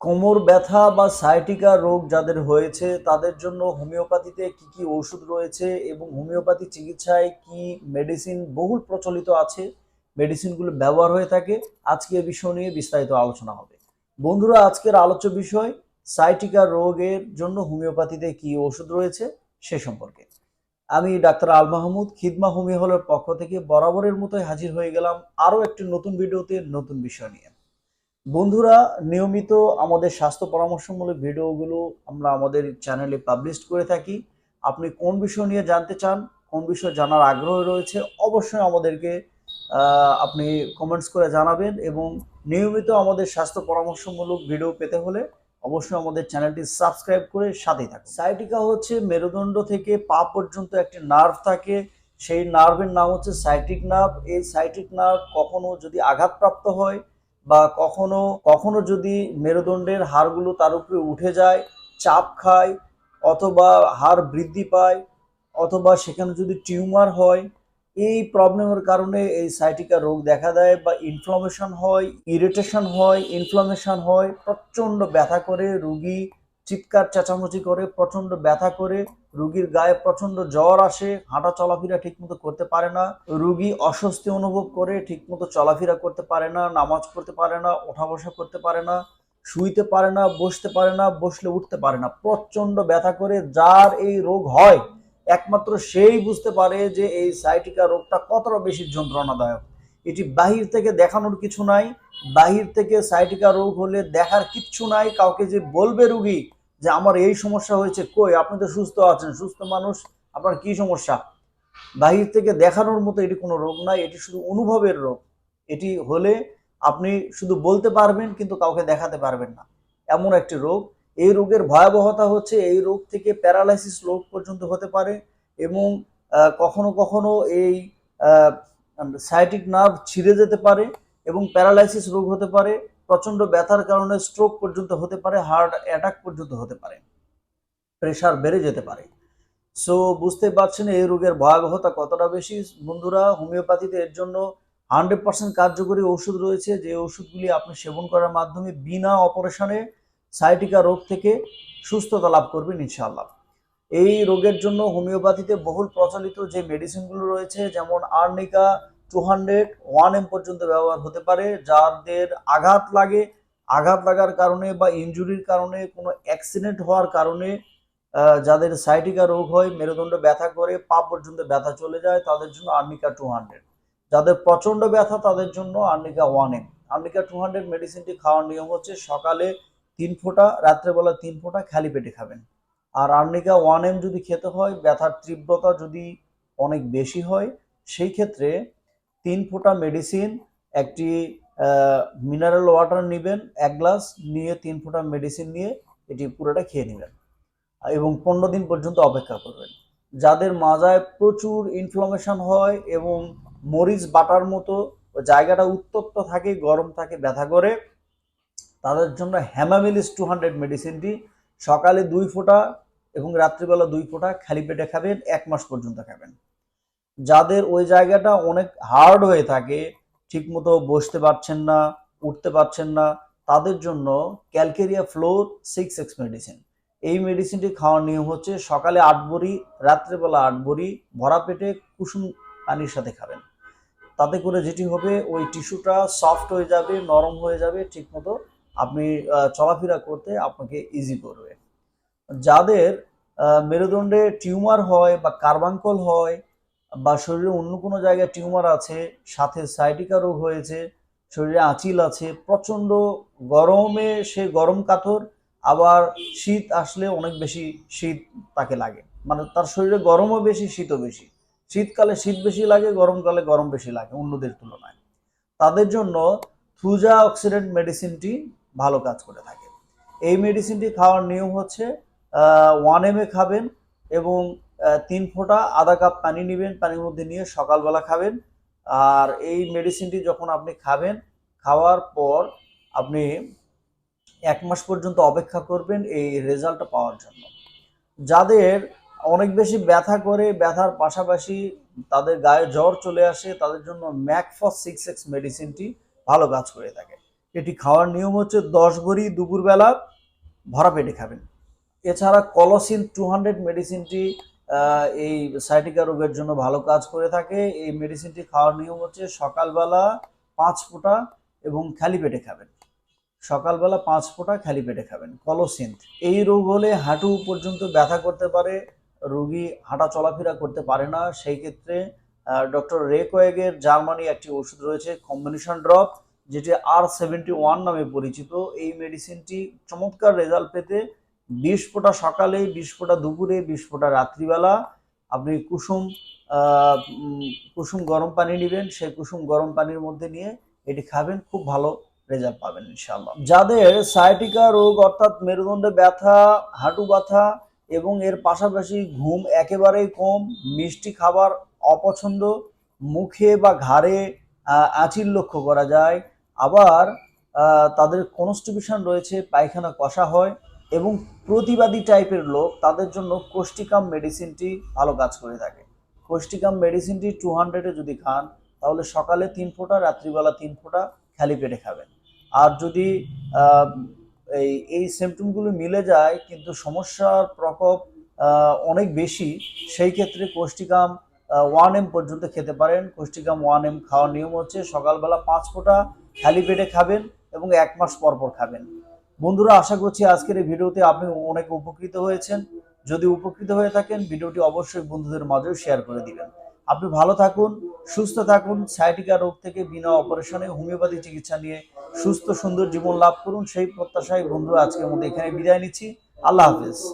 কোমর ব্যথা বা সাইটিকা রোগ যাদের হয়েছে, তাদের জন্য হোমিওপ্যাথিতে কি কি ওষুধ রয়েছে এবং হোমিওপ্যাথি চিকিৎসায় কি মেডিসিন বহুল প্রচলিত আছে? মেডিসিনগুলো ব্যবহার হয়ে থাকে। আজকে এ বিষয় নিয়ে বিস্তারিত আলোচনা হবে। বন্ধুরা, আজকের আলোচ্য বিষয় সাইটিকা রোগের জন্য হোমিওপ্যাথিতে কি ওষুধ রয়েছে সে সম্পর্কে। আমি ডাক্তার আল মাহমুদ, খিদমা হোমিও হলের পক্ষ থেকে বরাবরের মতোই হাজির হয়ে গেলাম আরও একটি নতুন ভিডিওতে নতুন বিষয় নিয়ে। বন্ধুরা, নিয়মিত আমাদের স্বাস্থ্য পরামর্শমূলক ভিডিওগুলো আমরা আমাদের চ্যানেলে পাবলিশ করে থাকি। আপনি কোন বিষয় নিয়ে জানতে চান, কোন বিষয় জানার আগ্রহ রয়েছে, অবশ্যই আমাদেরকে আপনি কমেন্টস করে জানাবেন এবং নিয়মিত আমাদের স্বাস্থ্য পরামর্শমূলক ভিডিও পেতে হলে অবশ্যই আমাদের চ্যানেলটি সাবস্ক্রাইব করে সাথেই থাকুন। সাইটিকা হচ্ছে মেরুদণ্ড থেকে পা পর্যন্ত একটি নার্ভ থাকে। সেই নার্ভের নাম হচ্ছে সাইটিক নার্ভ এই সাইটিক নার্ভ কখনো যদি আঘাতপ্রাপ্ত হয় বা কখনো কখনো যদি মেরুদণ্ডের হাড়গুলো তার উপরে উঠে যায়, চাপ খায়, অথবা হাড় বৃদ্ধি পায়, অথবা সেখানে যদি টিউমার হয়, এই প্রবলেমের কারণে এই সাইটিকা রোগ দেখা দেয় বা ইনফ্লামেশন হয় ইরিটেশন হয় ইনফ্লামেশন হয়, প্রচণ্ড ব্যথা করে রুগী চিৎকার, চেঁচামেচি করে, প্রচণ্ড ব্যথা করে, রুগীর গায়ে প্রচণ্ড জ্বর আসে, হাঁটা চলাফেরা ঠিকমতো করতে পারে না, রুগী অস্বস্তি অনুভব করে, ঠিকমতো চলাফেরা করতে পারে না, নামাজ পড়তে পারে না, ওঠা বসা করতে পারে না, শুইতে পারে না, বসতে পারে না, বসলে উঠতে পারে না, প্রচণ্ড ব্যথা করে যার এই রোগ হয়, একমাত্র সেই বুঝতে পারে যে এই সাইটিকা রোগটা কতটা বেশি যন্ত্রণাদায়ক। এটি বাহির থেকে দেখানোর কিছু নাই, বাহির থেকে সাইটিকা রোগ হলে দেখার কিচ্ছু নাই, কাউকে যে বলবে রুগী যে আমার এই সমস্যা হয়েছে, কই? আপনি তো সুস্থ আছেন, সুস্থ মানুষ, আপনার কি সমস্যা? বাহির থেকে দেখানোর মতো এটি কোনো রোগ নাই এটি শুধু অনুভবের রোগ। এটি হলে আপনি শুধু বলতে পারবেন, কিন্তু কাউকে দেখাতে পারবেন না। এমন একটি রোগ। এই রোগের ভয়াবহতা হচ্ছে এই রোগ থেকে প্যারালাইসিস রোগ পর্যন্ত হতে পারে এবং কখনো কখনো এই সাইটিক নার্ভ ছিঁড়ে যেতে পারে এবং প্যারালাইসিস রোগ হতে পারে। প্রচণ্ড ব্যথার কারণে স্ট্রোক পর্যন্ত হতে পারে হার্ট অ্যাটাক পর্যন্ত হতে পারে প্রেশার বেড়ে যেতে পারে। সো বুঝতে পারছেন এই রোগের ভয়াবহতা কতটা বেশি? বন্ধুরা, হোমিওপ্যাথিতে এর জন্য হান্ড্রেড পার্সেন্ট কার্যকরী ওষুধ রয়েছে। যে ওষুধগুলি আপনি সেবন করার মাধ্যমে বিনা অপারেশনে সাইটিকা রোগ থেকে সুস্থতা লাভ করবেন ইনশাআল্লাহ। এই রোগের জন্য হোমিওপ্যাথিতে বহুল প্রচলিত যে মেডিসিনগুলো রয়েছে, যেমন arnica two hundred one M পর্যন্ত ব্যবহার হতে পারে, যাদের আঘাত লাগে, আঘাত লাগার কারণে বা ইনজুরির কারণে, কোনো অ্যাক্সিডেন্ট হওয়ার কারণে যাদের সাইটিকা রোগ হয়, মেরুদণ্ড ব্যথা করে, পা পর্যন্ত ব্যথা চলে যায়, তাদের জন্য আর্নিকা টু হান্ড্রেড যাদের প্রচণ্ড ব্যথা, তাদের জন্য arnica one M arnica two hundred মেডিসিনটি খাওয়ার নিয়ম হচ্ছে সকালে তিন ফোঁটা, রাত্রেবেলা তিন ফোঁটা খালি পেটে খাবেন। আর আর্নিকা ওয়ান এম যদি খেতে হয়, ব্যথার তীব্রতা যদি অনেক বেশি হয়, সেই ক্ষেত্রে তিন ফোঁটা মেডিসিন একটি মিনারেল ওয়াটার নেবেন, এক গ্লাস নিয়ে তিন ফোঁটা মেডিসিন নিয়ে এটি পুরোটা খেয়ে নেবেন এবং পনেরো দিন পর্যন্ত অপেক্ষা করবেন। যাদের মাজায় প্রচুর ইনফ্লামেশন হয় এবং মরিচ বাটার মতো জায়গাটা উত্তপ্ত থাকে, গরম থাকে, ব্যথা করে, তাদের জন্য হ্যামামিলিস টু হান্ড্রেড মেডিসিনটি সকালে দুই ফোঁটা এবং রাত্রিবেলা দুই ফোঁটা খালি পেটে খাবেন, এক মাস পর্যন্ত খাবেন। যাদের ওই জায়গাটা অনেক হার্ড হয়ে থাকে, ঠিকমতো বসতে পারছেন না, উঠতে পারছেন না, তাদের জন্য calcarea fluor six X medicine এই মেডিসিনটি খাওয়ার নিয়ম হচ্ছে সকালে আট বড়ি, রাত্রেবেলা আট বড়ি, ভরা পেটে কুসুম পানির সাথে খাবেন। তাতে করে যেটি হবে, ওই টিস্যুটা সফট হয়ে যাবে, নরম হয়ে যাবে, ঠিকমতো আপনি চলাফেরা করতে আপনাকে ইজি করবে। যাদের মেরুদণ্ডে টিউমার হয় বা কার্বাঙ্কল হয় বা শরীরে অন্য কোনো জায়গায় টিউমার আছে, সাথে সাইটিকা রোগ হয়েছে, শরীরে আঁচিল আছে, প্রচণ্ড গরমে সে গরম কাতর, আবার শীত আসলে অনেক বেশি শীত তাকে লাগে। মানে তার শরীরে গরমও বেশি, শীতও বেশি। শীতকালে শীত বেশি লাগে, গরমকালে গরম বেশি লাগে অন্যদের তুলনায়। তাদের জন্য থুজা অক্সিডেন্ট মেডিসিনটি ভালো কাজ করে থাকে। এই মেডিসিনটি খাওয়ার নিয়ম হচ্ছে ওয়ান এম খাবেন এবং তিন ফোঁটা আধা কাপ পানি নেবেন, পানির মধ্যে নিয়ে সকালবেলা খাবেন। আর এই মেডিসিনটি যখন আপনি খাবেন, খাওয়ার পর আপনি এক মাস পর্যন্ত অপেক্ষা করবেন এই রেজাল্টটা পাওয়ার জন্য। যাদের অনেক বেশি ব্যথা করে, ব্যথার পাশাপাশি তাদের গায়ে জ্বর চলে আসে, তাদের জন্য ম্যাকফস সিক্স এক্স মেডিসিনটি ভালো কাজ করে থাকে। এটি খাওয়ার নিয়ম হচ্ছে দশ গড়ি দুপুরবেলা ভরা পেটে খাবেন। এছাড়া কলসিন টু হান্ড্রেড মেডিসিনটি এই সাইটিকা রোগের জন্য ভালো কাজ করে থাকে। এই মেডিসিনটি খাওয়ার নিয়ম হচ্ছে সকালবেলা পাঁচ ফোঁটা এবং খালি পেটে খাবেন। সকালবেলা পাঁচ ফোঁটা খালি পেটে খাবেন কলসিন এই রোগ হলে হাঁটু পর্যন্ত ব্যথা করতে পারে, রোগী হাঁটা চলাফেরা করতে পারে না। সেই ক্ষেত্রে ডক্টর রে কয়েগের জার্মানি একটি ওষুধ রয়েছে কম্বিনেশন ড্রপ যেটি আর সেভেন্টি ওয়ান নামে পরিচিত। এই মেডিসিনটি চমৎকার রেজাল্ট পেতে বিশ ফোঁটা সকালে বিশ ফোঁটা দুপুরে বিশ ফোঁটা রাত্রিবেলা। আপনি কুসুম কুসুম গরম পানি নেবেন। সেই কুসুম গরম পানির মধ্যে নিয়ে এটি খাবেন। খুব ভালো রেজাল্ট পাবেন ইনশাল্লাহ যাদের সায়াটিকা রোগ, অর্থাৎ মেরুদণ্ডে ব্যথা, হাঁটু ব্যথা এবং এর পাশাপাশি ঘুম একেবারেই কম, মিষ্টি খাবার অপছন্দ, মুখে বা ঘাড়ে আঁচিল লক্ষ্য করা যায়। আবার তাদের কনস্টিবিউশন রয়েছে, পায়খানা কষা হয়। এবং প্রতিবাদী টাইপের লোক তাদের জন্য কোষ্টিকাম মেডিসিনটি ভালো কাজ করে থাকে। কোষ্টিকাম মেডিসিনটি টু হান্ড্রেডে যদি খান, তাহলে সকালে তিন ফোঁটা, রাত্রিবেলা তিন ফোঁটা খালি পেটে খাবেন। আর যদি এই এই সিমটমগুলো মিলে যায়, কিন্তু সমস্যার প্রকোপ অনেক বেশি, সেই ক্ষেত্রে কোষ্টিকাম ওয়ান এম পর্যন্ত খেতে পারেন। কোষ্টিকাম ওয়ান এম খাওয়ার নিয়ম হচ্ছে সকালবেলা পাঁচ ফোঁটা খালি পেটে খাবেন এবং এক মাস পর পর খাবেন। বন্ধুরা, আশা করছি আজকের এই ভিডিওতে আপনি অনেক উপকৃত হয়েছেন। যদি উপকৃত হয়ে থাকেন, ভিডিওটি অবশ্যই বন্ধুদের মাঝেও শেয়ার করে দিবেন। আপনি ভালো থাকুন, সুস্থ থাকুন সাইটিকা রোগ থেকে বিনা অপারেশনে হোমিওপ্যাথি চিকিৎসা নিয়ে সুস্থ, সুন্দর জীবন লাভ করুন। সেই প্রত্যাশায় বন্ধুরা, আজকের মধ্যে এখানে বিদায় নিচ্ছি। আল্লাহ হাফিজ।